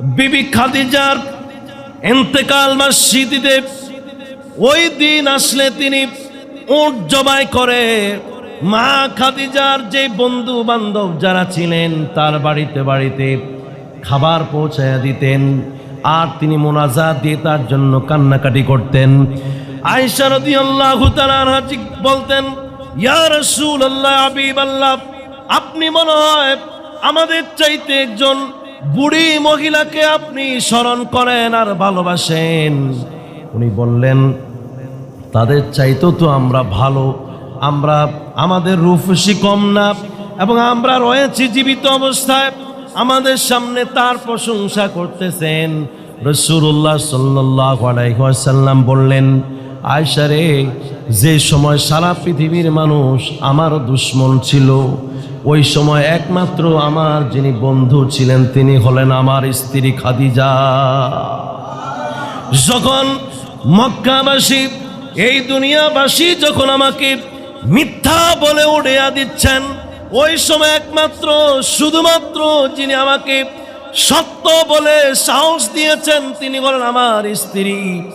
বিবি খাদিজার এন্তেকাল মসজিদে ওই দিন আসলে তিনি উট জবাই করে মা খাদিজার যে বন্ধু বান্ধব যারা ছিলেন তার বাড়িতে বাড়িতে খাবার পৌঁছায়া দিতেন আর তিনি মোনাজাত দিয়ে তার জন্য কান্নাকাটি করতেন। আয়সা রদি আল্লাহ বলতেন আল্লাহ আপনি মনে হয় আমাদের চাইতে একজন বুড়ি মহিলাকে আপনি স্মরণ করেন আর ভালোবাসেন। উনি বললেন, তাদের চাইতেও তো আমরা ভালো। আমরা, আমাদের রূপসী কম না এবং আমরা রয়েছি জীবিত অবস্থায়। আমাদের সামনে তার প্রশংসা করতেছেন। রসুল্লাহ সাল্লাম বললেন আয়সারে যে সময় সারা পৃথিবীর মানুষ আমার দুশ্মন ছিল ওই সময় একমাত্র আমার যিনি বন্ধু ছিলেন, তিনি হলেন আমার স্ত্রী খাদিজা। যখন মক্কাবাসী, এই দুনিয়াবাসী যখন আমাকে মিথ্যা বলে উড়িয়া দিচ্ছেন, ওই সময় একমাত্র, শুধুমাত্র যিনি আমাকে সত্য বলে সাহস দিয়েছেন, তিনি বলেন আমার স্ত্রী।